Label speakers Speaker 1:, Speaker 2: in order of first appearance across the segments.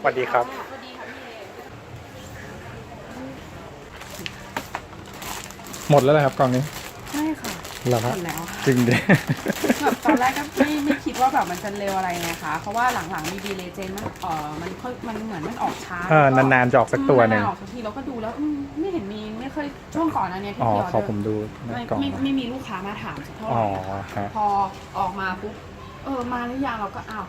Speaker 1: สวัสดีครับ
Speaker 2: สวัสดีค่ะพี่เอ
Speaker 1: หมดแล้วนะครับกล่องนี้
Speaker 2: ใช่ค่ะ
Speaker 1: เหรอ
Speaker 2: ห
Speaker 1: ค
Speaker 2: ม
Speaker 1: รับ
Speaker 2: ดแล้ว
Speaker 1: จริงดิ
Speaker 2: แบบตอนแรกก็ไม่ไม่คิดว่าแบบมันจะเร็วอะไรไงคะ เพราะว่าหลังๆมีดีเลเจนมันเออมันค่อยมันเหมือนมันออกช้า
Speaker 1: เออนานๆจะออกสักตัวหนึ่ง
Speaker 2: ออกสักทีเราก็ดูแล้วอืมไม่เห็นมีไม่เคยช่วงก่อนอันเนี้ยที่
Speaker 1: อ๋อ
Speaker 2: พี่ออ
Speaker 1: ขอ
Speaker 2: เดอ
Speaker 1: ผม
Speaker 2: ร์
Speaker 1: ดู
Speaker 2: ไม่
Speaker 1: กล่อง
Speaker 2: ไม่
Speaker 1: นะ
Speaker 2: ไม่มีลูกค้ามาถามสักเท่าไห
Speaker 1: อ๋อ
Speaker 2: ร่
Speaker 1: ฮะ
Speaker 2: พอออกมาปุ๊บเออมาหรือยังเราก็อ้าว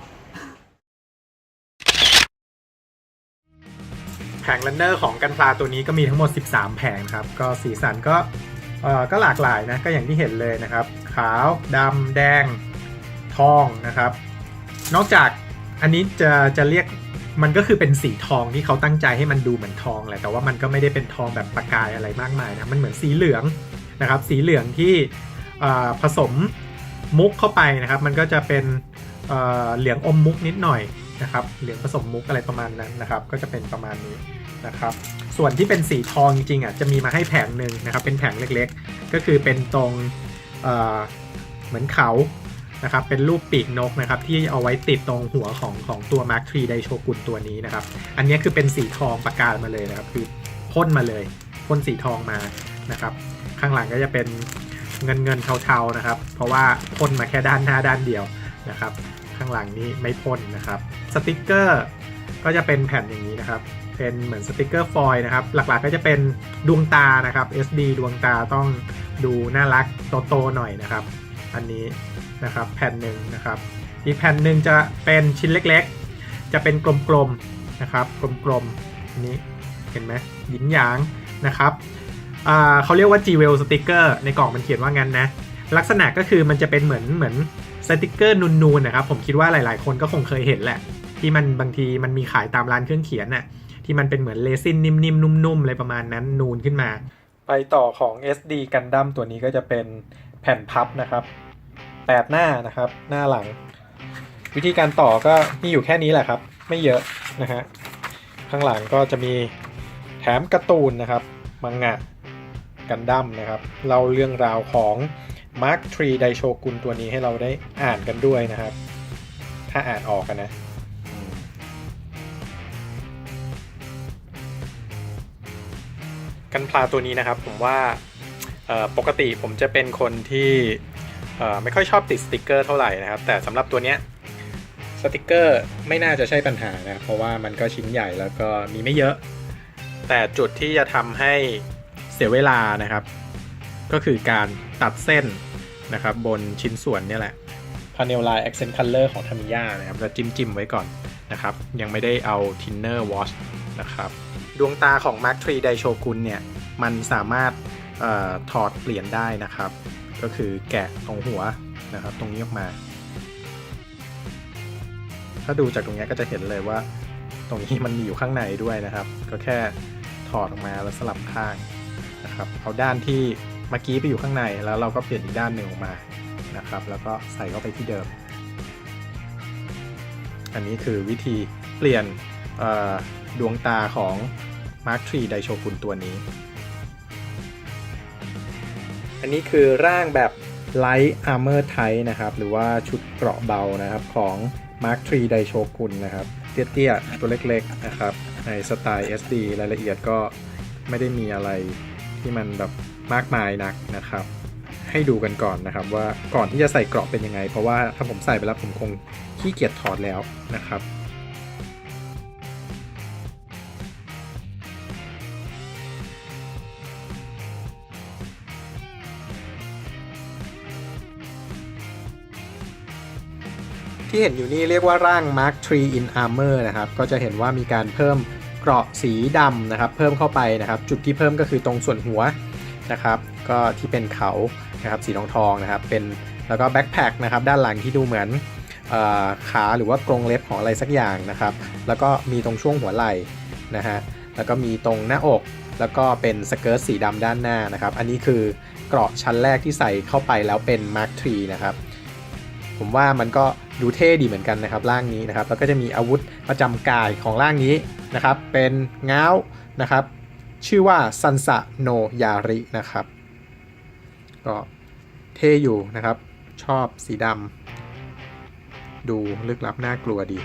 Speaker 1: แผงรันเนอร์ของกันพลาตัวนี้ก็มีทั้งหมด 13 แผงครับ ก็สีสันก็เอ่อก็หลากหลายนะ ก็อย่างที่เห็นเลยนะครับ ขาวดำแดงทองนะครับ นอกจากอันนี้จะจะเรียกมันก็คือเป็นสีทองที่เขาตั้งใจให้มันดูเหมือนทองแหละแต่ว่ามันก็ไม่ได้เป็นทองแบบประกายอะไรมากมายนะมันเหมือนสีเหลืองนะครับ สีเหลืองที่เอ่อผสมมุกเข้าไปนะครับ มันก็จะเป็นเอ่อเหลืองอมมุกนิดหน่อย นะครับเหลืองผสมมุกอะไรประมาณนั้นนะครับ ก็จะเป็นประมาณนี้นะครับ ส่วนที่เป็นสีทองจริงๆอะจะมีมาให้แผงหนึ่งนะครับ เป็นแผงเล็กๆ ก็คือเป็นตรงเเหมือนเขานะครับเป็นรูปปีกนกนะครับที่เอาไว้ติดตรงหัวของของตัว Mark III ไดโชกุนตัวนี้นะครับ อันนี้คือเป็นสีทองประกายมาเลยนะครับ คือพ่นมาเลยพ่นสีทองมานะครับ ข้างหลังก็จะเป็นเงินเงินเทาๆนะครับ เพราะว่าพ่นมาแค่ด้านหน้าด้านเดียวนะครับ ข้างหลังนี้ไม่พ่นนะครับสติกเกอร์ก็จะเป็นแผ่นอย่างนี้นะครับ เป็นเหมือนสติกเกอร์ฟอยล์นะครับ หลักๆก็จะเป็นดวงตานะครับ SD ดวงตาต้องดูน่ารักโตๆหน่อยนะครับ อันนี้นะครับแผ่นหนึ่งนะครับ อีกแผ่นหนึ่งจะเป็นชิ้นเล็กๆ จะเป็นกลมๆนะครับ กลมๆอันนี้เห็นไหมหยินหยางนะครับเขาเรียกว่า G w e l l sticker ในกล่องมันเขียนว่างั้นนะ ลักษณะก็คือมันจะเป็นเหมือนเหมือน ติกเกอร์นูนๆนะครับผมคิดว่าหลาย ๆ คนก็คงเคยเห็นแหละ ที่มันบางทีมันมีขายตามร้านเครื่องเขียนน่ะที่มันเป็นเหมือนเลซินนิ่มๆนุ่มๆอะไรประมาณนั้นนูนขึ้นมา ไปต่อของ SD Gundam ตัวนี้ก็จะเป็นแผ่นพับนะครับแปดหน้านะครับ หน้าหลัง วิธีการต่อก็มีอยู่แค่นี้แหละครับ ไม่เยอะนะฮะข้างหลังก็จะมีแถมการ์ตูนนะครับมังงะกันดั้มนะครับเล่าเรื่องราวของ Mark III ไดโชกุนตัวนี้ให้เราได้อ่านกันด้วยนะครับ ถ้าอ่านออกกันนะกันพลาตัวนี้นะครับผมว่าปกติผมจะเป็นคนที่ไม่ค่อยชอบติดสติกเกอร์เท่าไหร่นะครับ แต่สำหรับตัวเนี้ยสติกเกอร์ไม่น่าจะใช่ปัญหานะ เพราะว่ามันก็ชิ้นใหญ่แล้วก็มีไม่เยอะ แต่จุดที่จะทำให้เสียเวลานะครับ ก็คือการตัดเส้นนะครับบนชิ้นส่วนเนี่ยแหละ Panel Line Accent Color ของ Tamiya นะครับแล้วจิ้มจิ้มๆไว้ก่อนนะครับ ยังไม่ได้เอา Thinner Wash นะครับ ดวงตาของ Mark III Daishogun เนี่ย มันสามารถเออถอดเปลี่ยนได้นะครับ ก็คือแกะตรงหัวนะครับ ตรงนี้ออกมา ถ้าดูจากตรงนี้ก็จะเห็นเลยว่า ตรงนี้มันมีอยู่ข้างในด้วยนะครับ ก็แค่ถอดออกมาแล้วสลับข้างนะครับ เอาด้านที่ เมื่อกี้ไปอยู่ข้างในแล้วเราก็เปลี่ยนอีกด้านหนึ่งออกมานะครับ แล้วก็ใส่เข้าไปที่เดิม อันนี้คือวิธีเปลี่ยนดวงตาของ Mark III ไดโชกุนตัวนี้ อันนี้คือร่างแบบ Light Armor Type นะครับ หรือว่าชุดเกราะเบานะครับของ Mark III ไดโชกุนนะครับ เตี้ยๆ ตัวเล็กๆ นะครับ ในสไตล์ SD รายละเอียดก็ไม่ได้มีอะไรที่มันแบบ มากมายนักนะครับ ให้ดูกันก่อนนะครับ ว่าก่อนที่จะใส่เกราะเป็นยังไง เพราะว่าถ้าผมใส่ไปแล้วผมคงขี้เกียจถอดแล้วนะครับที่เห็นอยู่นี่เรียกว่าร่าง Mark III in Armor นะครับ ก็จะเห็นว่ามีการเพิ่มเกราะสีดำนะครับ เพิ่มเข้าไปนะครับ จุดที่เพิ่มก็คือตรงส่วนหัว นะครับ ก็ที่เป็นเขานะครับสีทองทองนะครับ เป็นแล้วก็แบ็คแพคนะครับด้านหลังที่ดูเหมือนออขาหรือว่ากรงเล็บของอะไรสักอย่างนะครับ แล้วก็มีตรงช่วงหัวไหล่นะฮะ แล้วก็มีตรงหน้าอก แล้วก็เป็นสเกิร์ตสีดำด้านหน้านะครับ อันนี้คือเกราะชั้นแรกที่ใส่เข้าไปแล้วเป็น Mark III นะครับ ผมว่ามันก็ดูเท่ดีเหมือนกันนะครับร่างนี้นะครับ แล้วก็จะมีอาวุธประจำกายของร่างนี้นะครับ เป็นง้าวนะครับ ชื่อว่าซันสะโนยารินะครับ ก็เท่อยู่นะครับ ชอบสีดำดูลึกลับน่ากลัวดี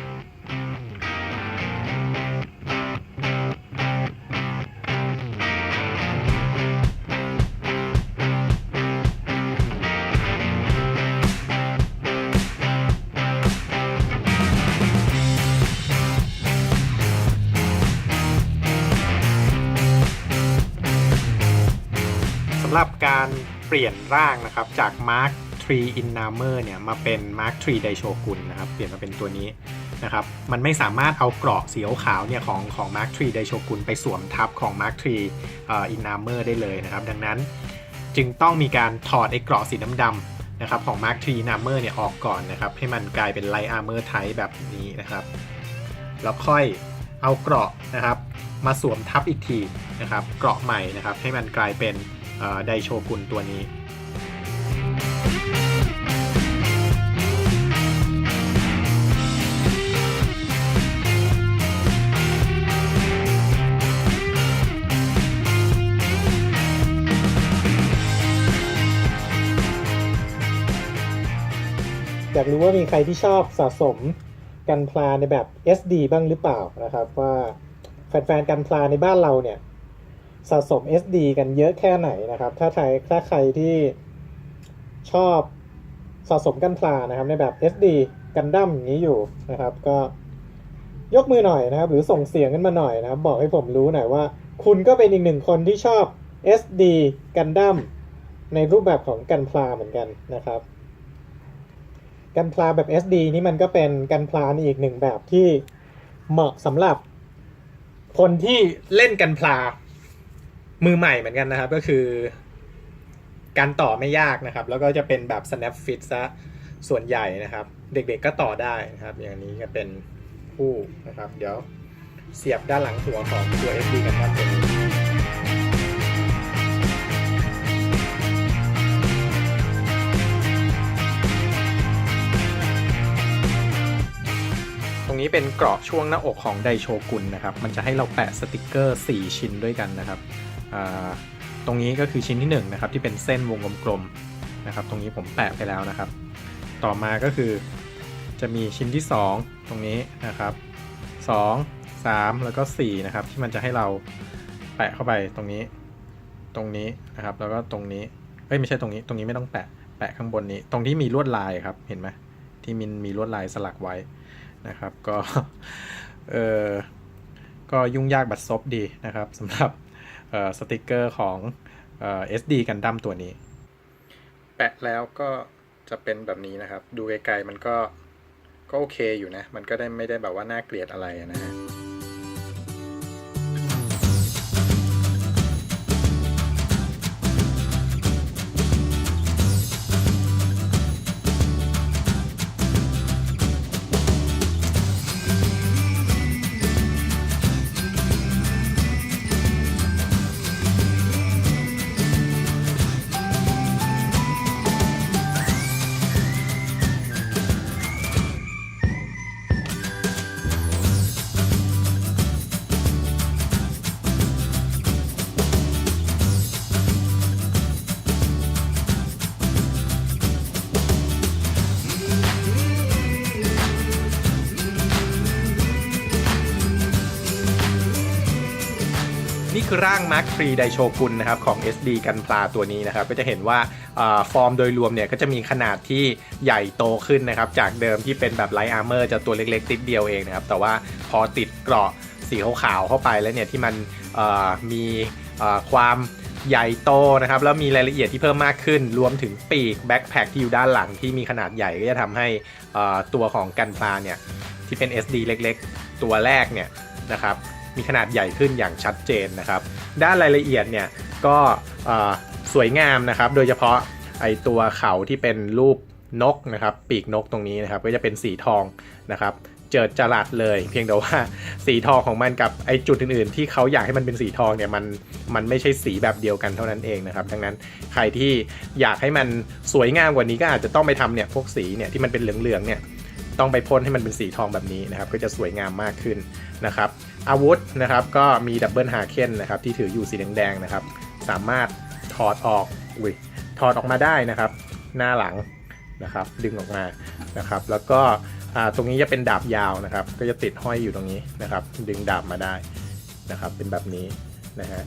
Speaker 1: การเปลี่ยนร่างนะครับ จาก Mark 3 in Armor เนี่ยมาเป็น Mark 3 Daishogun นะครับ เปลี่ยนมาเป็นตัวนี้นะครับ มันไม่สามารถเอาเกราะสีขาวเนี่ยของของ Mark 3 Daishogun ไปสวมทับของ Mark 3เอ่อ in Armor ได้เลยนะครับ ดังนั้นจึงต้องมีการถอดไอ้เกราะสีดำๆนะครับของ Mark 3 in Armor เนี่ยออกก่อนนะครับ ให้มันกลายเป็น Light Armor Type แบบนี้นะครับ แล้วค่อยเอาเกราะนะครับ มาสวมทับอีกทีนะครับ เกราะใหม่นะครับ ให้มันกลายเป็น ไดโชกุนตัวนี้อยากรู้ว่ามีใครที่ชอบสะสมกันพลาในแบบ SD บ้างหรือเปล่านะครับ ว่าแฟนๆกันพลาในบ้านเราเนี่ย สะสม SD กันเยอะแค่ไหนนะครับ ถ้าใครถ้าใครที่ชอบสะสมกันพลานะครับ ในแบบ SD กันดั้มอย่างนี้อยู่นะครับ ก็ยกมือหน่อยนะครับ หรือส่งเสียงกันมาหน่อยนะครับ บอกให้ผมรู้หน่อยว่า คุณก็เป็นอีกหนึ่งคนที่ชอบ SD กันดั้มในรูปแบบของกันพลาเหมือนกันนะครับ กันพลาแบบ SD นี่มันก็เป็นกันพลาอีกหนึ่งแบบที่เหมาะสำหรับคนที่เล่นกันพลา มือใหม่เหมือนกันนะครับ ก็คือ การต่อไม่ยากนะครับ แล้วก็จะเป็นแบบ snap fit ซะส่วนใหญ่นะครับ เด็กๆก็ต่อได้นะครับ อย่างนี้ก็เป็นคู่นะครับ เดี๋ยวเสียบด้านหลังหัวของตัว SD กันครับตัวนี้ตรงนี้เป็นเกราะช่วงหน้าอกของไดโชกุนนะครับ มันจะให้เราแปะสติกเกอร์ 4 ชิ้นด้วยกันนะครับ ตรงนี้ก็คือชิ้นที่1นนะครับที่เป็นเส้นวงกลมๆนะครับ ตรงนี้ผมแปะไปแล้วนะครับ ต่อมาก็คือจะมีชิ้นที่ 2 ตรงนี้นะครับ 2 3 แล้วก็4นะครับที่มันจะให้เราแปะเข้าไปตรงนี้ ตรงนี้นะครับ แล้วก็ตรงนี้เอ้ยไม่ใช่ตรงนี้ ตรงนี้ไม่ต้องแปะแปะข้างบนนี้ ตรงที่มีลวดลายครับเห็นไหมที่มินมีลวดลายสลักไว้นะครับ ก็เออก็ยุ่งยากบัดซบดีนะครับสำหรับ สติกเกอร์ของเอ่อ SD กันดั้มตัวนี้ แปะแล้วก็จะเป็นแบบนี้นะครับ ดูไกลๆมันก็ก็โอเคอยู่นะ มันก็ได้ไม่ได้แบบว่าน่าเกลียดอะไรนะฮะ คือร่างมาร์คฟรีไดโชกุนนะครับของ SD กันพลาตัวนี้นะครับก็จะเห็นว่าฟอร์มโดยรวมเนี่ยก็จะมีขนาดที่ใหญ่โตขึ้นนะครับจากเดิมที่เป็นแบบไลท์อาร์เมอร์จะตัวเล็กๆ ติดเดียวเองนะครับแต่ว่าพอติดเกราะสีขาวๆเข้าไปแล้วเนี่ยที่มันมีความใหญ่โตนะครับแล้วมีรายละเอียดที่เพิ่มมากขึ้น รวมถึงปีกแบ็คแพคที่อยู่ด้านหลังที่มีขนาดใหญ่ก็จะทำให้ตัวของกันพลาเนี่ยที่เป็น SD เล็กๆ ตัวแรกเนี่ยนะครับ มีขนาดใหญ่ขึ้นอย่างชัดเจนนะครับ ด้านรายละเอียดเนี่ยก็สวยงามนะครับ โดยเฉพาะไอตัวเขาที่เป็นรูปนกนะครับ ปีกนกตรงนี้นะครับ ก็จะเป็นสีทองนะครับ เจิดจรัสเลย เพียงแต่ว่าสีทองของมันกับไอจุดอื่นๆ ที่เขาอยากให้มันเป็นสีทองเนี่ยมันมันไม่ใช่สีแบบเดียวกันเท่านั้นเองนะครับ ดังนั้นใครที่อยากให้มันสวยงามกว่านี้ก็อาจจะต้องไปทำเนี่ยพวกสีเนี่ยที่มันเป็นเหลืองๆเนี่ยต้องไปพ่นให้มันเป็นสีทองแบบนี้นะครับ ก็จะสวยงามมากขึ้นนะครับ อาวุธนะครับก็มีดับเบิลฮาเคนนะครับที่ถืออยู่สีแดงๆนะครับ สามารถถอดออกอุ้ยถอดออกมาได้นะครับ หน้าหลังนะครับดึงออกมานะครับ แล้วก็อ่าตรงนี้จะเป็นดาบยาวนะครับ ก็จะติดห้อยอยู่ตรงนี้นะครับ ดึงดาบมาได้นะครับ เป็นแบบนี้นะฮะ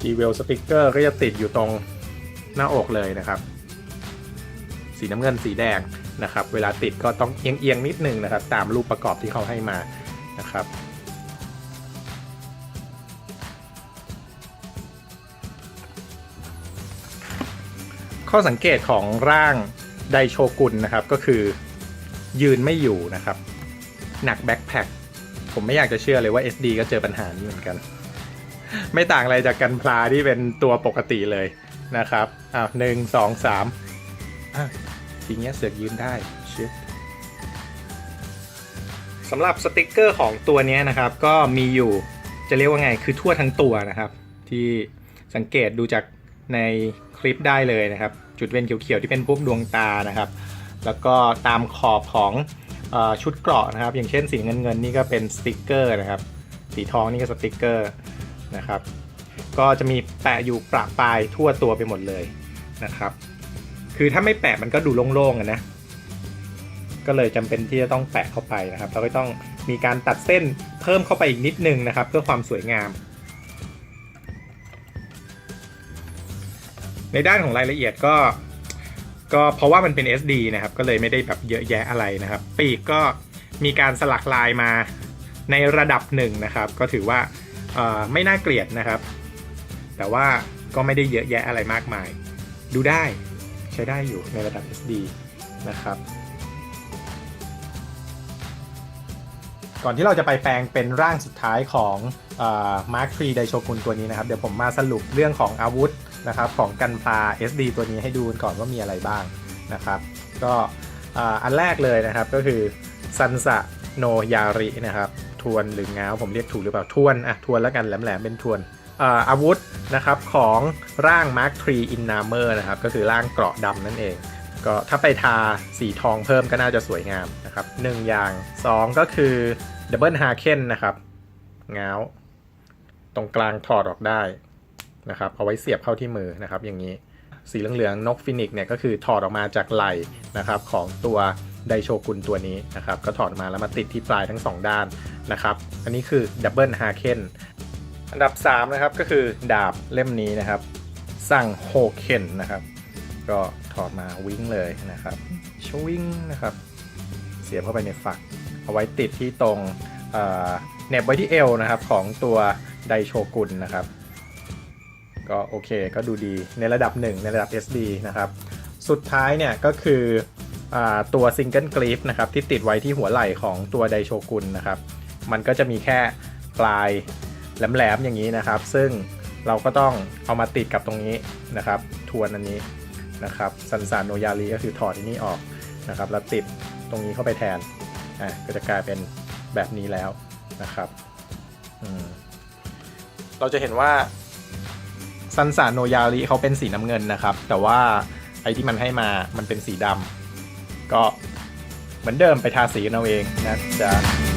Speaker 1: g w e l sticker ก็จะติดอยู่ตรงหน้าอกเลยนะครับ สีน้ำเงินสีแดง นะครับ เวลาติดก็ต้องเอียงๆนิดนึงนะครับ ตามรูปประกอบที่เขาให้มานะครับข้อสังเกตของร่างไดโชกุนนะครับก็คือยืนไม่อยู่นะครับ หนักแบ็คแพคผมไม่อยากจะเชื่อเลยว่า SD ก็เจอปัญหานี้เหมือนกัน ไม่ต่างอะไรจากกันพลาที่เป็นตัวปกติเลยนะครับอ้าวหนึ่งสองสาม ทีเนี้ยเสือกยืนได้ชิบสำหรับสติกเกอร์ของตัวนี้นะครับ ก็มีอยู่จะเรียกว่าไงคือทั่วทั้งตัวนะครับ ที่สังเกตดูจากในคลิปได้เลยนะครับ จุดเว้นเขียวๆที่เป็นพวกดวงตานะครับ แล้วก็ตามขอบของอชุดเกราะนะครับ อย่างเช่นสีเงินเงินๆนี่ก็เป็นสติกเกอร์นะครับ สีทองนี่ก็สติกเกอร์นะครับ ก็จะมีแปะอยู่ประปายทั่วตัวไปหมดเลยนะครับ คือถ้าไม่แปะมันก็ดูโล่งๆอะนะ ก็เลยจำเป็นที่จะต้องแปะเข้าไปนะครับแล้วก็ต้องมีการตัดเส้นเพิ่มเข้าไปอีกนิดนึงนะครับ เพื่อความสวยงาม ในด้านของรายละเอียดก็ ก็เพราะว่ามันเป็น SD นะครับ ก็เลยไม่ได้แบบเยอะแยะอะไรนะครับ ปีกก็มีการสลักลายมาในระดับหนึ่งนะครับ ก็ถือว่าไม่น่าเกลียดนะครับ แต่ว่าก็ไม่ได้เยอะแยะอะไรมากมาย ดูได้ ใช้ได้อยู่ในระดับ SD นะครับ ก่อนที่เราจะไปแปลงเป็นร่างสุดท้ายของมาร์คทรีไดโชกุนตัวนี้นะครับ เดี๋ยวผมมาสรุปเรื่องของอาวุธนะครับของกันพา SD ตัวนี้ให้ดูก่อนว่ามีอะไรบ้างนะครับ ก็อันแรกเลยนะครับก็คือซันสะโนยารินะครับทวนหรือง้าวผมเรียกถูกหรือเปล่าทวนอะทวนแล้วกันแหลมๆเป็นทวน อาวุธนะครับของร่าง Mark 3 In Armor นะครับก็คือร่างเกราะดำนั่นเอง ก็ถ้าไปทาสีทองเพิ่มก็น่าจะสวยงามนะครับหนึ่งอย่าง 2 ก็คือดับเบิลฮาเคนนะครับง้าวตรงกลางถอดออกได้นะครับเอาไว้เสียบเข้าที่มือนะครับอย่างนี้สีเหลืองๆนกฟินิกเนี่ยก็คือถอดออกมาจากไหล่นะครับของตัวไดโชกุนตัวนี้นะครับก็ถอดมาแล้วมาติดที่ปลายทั้ง 2 ด้านนะครับอันนี้คือดับเบิลฮาเคน อันดับ 3 นะครับก็คือดาบเล่มนี้นะครับ สั่งโฮเคนนะครับ ก็ถอดมาวิ่งเลยนะครับชวิ่งนะครับ เสียบเข้าไปในฝัก เอาไว้ติดที่ตรงเน็บไว้ที่เอวนะครับของตัวไดโชกุนนะครับ ก็โอเคก็ดูดีในระดับ 1 ในระดับ SD นะครับ สุดท้ายเนี่ยก็คืออตัวซิงเกิลกรีฟนะครับที่ติดไว้ที่หัวไหล่ของตัวไดโชกุนนะครับ มันก็จะมีแค่ปลาย แหลมๆอย่างนี้นะครับ ซึ่งเราก็ต้องเอามาติดกับตรงนี้นะครับ ทวนอันนี้นะครับซันซานโนยารีก็คือถอดอันนี้ออกนะครับ แล้วติดตรงนี้เข้าไปแทนอะก็จะกลายเป็นแบบนี้แล้วนะครับอืมเราจะเห็นว่าซันซานโนยารีเขาเป็นสีน้ำเงินนะครับ แต่ว่าไอ้ที่มันให้มามันเป็นสีดำก็เหมือนเดิมไปทาสีกันเอาเองนะจ๊ะ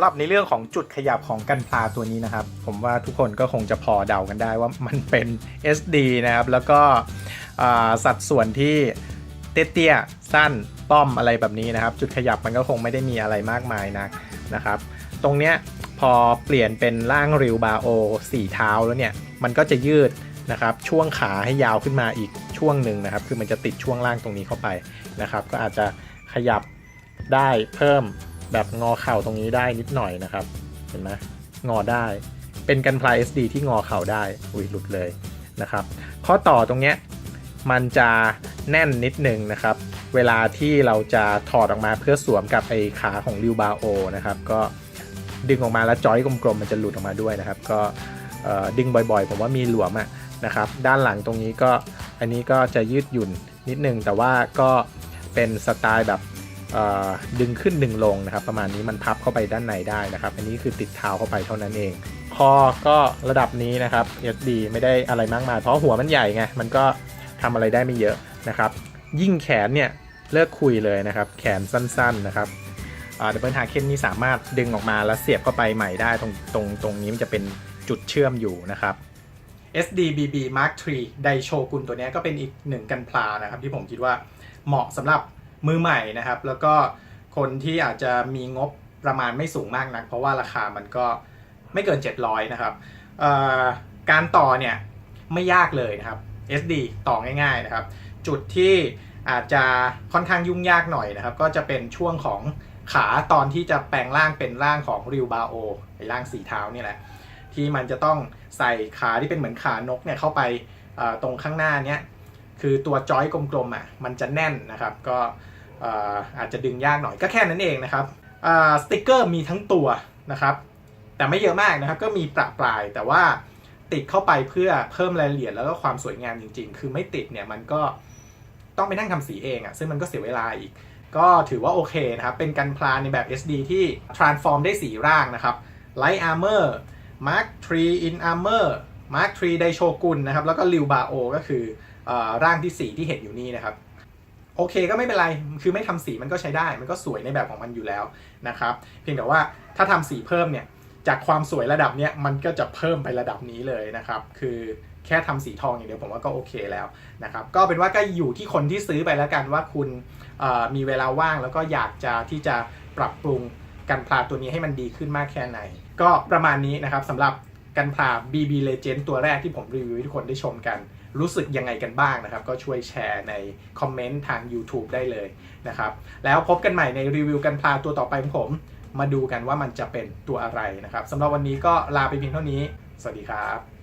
Speaker 1: ำหรับในเรื่องของจุดขยับของกันพลาตัวนี้นะครับ ผมว่าทุกคนก็คงจะพอเดากันได้ว่ามันเป็น SD นะครับ แล้วก็สัดส่วนที่เตี้ยๆสั้นป้อมอะไรแบบนี้นะครับ จุดขยับมันก็คงไม่ได้มีอะไรมากมายนักนะครับ ตรงเนี้ยพอเปลี่ยนเป็นร่างริวบาโอสี่เท้าแล้วเนี่ยมันก็จะยืดนะครับช่วงขาให้ยาวขึ้นมาอีกช่วงหนึ่งนะครับ คือมันจะติดช่วงล่างตรงนี้เข้าไปนะครับ ก็อาจจะขยับได้เพิ่ม แบบงอเข่าตรงนี้ได้นิดหน่อยนะครับ เห็นไหมงอได้ เป็นกันพลาย SD ที่งอเข่าได้ อุ้ยหลุดเลยนะครับ ข้อต่อตรงเนี้ยมันจะแน่นนิดนึงนะครับ เวลาที่เราจะถอดออกมาเพื่อสวมกับไอ้ขาของริวบาโอนะครับ ก็ดึงออกมาแล้วจอยกลมๆมันจะหลุดออกมาด้วยนะครับ ก็ดึงบ่อยๆ ผมว่ามีหลวมอะนะครับ ด้านหลังตรงนี้ก็อันนี้ก็จะยืดหยุ่นนิดนึง แต่ว่าก็เป็นสไตล์แบบ ดึงขึ้นดึงลงนะครับ ประมาณนี้มันพับเข้าไปด้านในได้นะครับ อันนี้คือติดเท้าเข้าไปเท่านั้นเอง คอก็ระดับนี้นะครับ SD ไม่ได้อะไรมากมาย เพราะหัวมันใหญ่ไง มันก็ทำอะไรได้ไม่เยอะนะครับ ยิ่งแขนเนี่ยเลิกคุยเลยนะครับ แขนสั้นๆนะครับเดบเบิลฮาเคนนี่สามารถดึงออกมาแล้วเสียบเข้าไปใหม่ได้ตรงตรงตรงนี้มันจะเป็นจุดเชื่อมอยู่นะครับ SDBB Mark III ไดโชกุนตัวนี้ก็เป็นอีกหนึ่งกันพลานะครับ ที่ผมคิดว่าเหมาะสำหรับ มือใหม่นะครับ แล้วก็คนที่อาจจะมีงบประมาณไม่สูงมากนัก เพราะว่าราคามันก็ไม่เกิน 700 นะครับการต่อเนี่ยไม่ยากเลยนะครับ SD ต่อง่ายๆนะครับ จุดที่อาจจะค่อนข้างยุ่งยากหน่อยนะครับ ก็จะเป็นช่วงของขาตอนที่จะแปลงร่างเป็นร่างของริวบาโอไอ้ร่างสีเท้านี่แหละ ที่มันจะต้องใส่ขาที่เป็นเหมือนขานกเนี่ยเข้าไปตรงข้างหน้าเนี้ยคือตัวจอยกลมๆอะมันจะแน่นนะครับ ก็ อ่อาจจะดึงยากหน่อยก็แค่นั้นเองนะครับสติกเกอร์มีทั้งตัวนะครับ แต่ไม่เยอะมากนะครับ ก็มีประปรายแต่ว่าติดเข้าไปเพื่อเพิ่มรายละเอียดแล้วก็ความสวยงามจริง ๆ คือไม่ติดเนี่ยมันก็ต้องไปนั่งทำสีเองอะ่ะซึ่งมันก็เสียเวลาอีก ก็ถือว่าโอเคนะครับ เป็นกันพลานในแบบ SD ที่ transform ได้สีร่างนะครับ Light Armor Mark 3 in Armor Mark 3 ไดโชกุนนะครับ แล้วก็ริวบาโอก็คือออร่างที่ 4 ที่เห็นอยู่นี่นะครับ โอเคก็ไม่เป็นไร คือไม่ทำสีมันก็ใช้ได้ มันก็สวยในแบบของมันอยู่แล้วนะครับ เพียงแต่ว่าถ้าทำสีเพิ่มเนี่ย จากความสวยระดับเนี้ยมันก็จะเพิ่มไประดับนี้เลยนะครับ คือแค่ทำสีทองอย่างเดียวผมว่าก็โอเคแล้วนะครับ ก็เป็นว่าก็อยู่ที่คนที่ซื้อไปแล้วกันว่าคุณมีเวลาว่างแล้วก็อยากจะที่จะปรับปรุงกันพลาตัวนี้ให้มันดีขึ้นมากแค่ไหน ก็ประมาณนี้นะครับสำหรับกันพลา BB Legend ตัวแรกที่ผมรีวิวให้ทุกคนได้ชมกัน รู้สึกยังไงกันบ้างนะครับ ก็ช่วยแชร์ในคอมเมนต์ทาง YouTube ได้เลยนะครับ แล้วพบกันใหม่ในรีวิวกันพลาตัวต่อไปของผม มาดูกันว่ามันจะเป็นตัวอะไรนะครับสำหรับวันนี้ก็ลาไปเพียงเท่านี้ สวัสดีครับ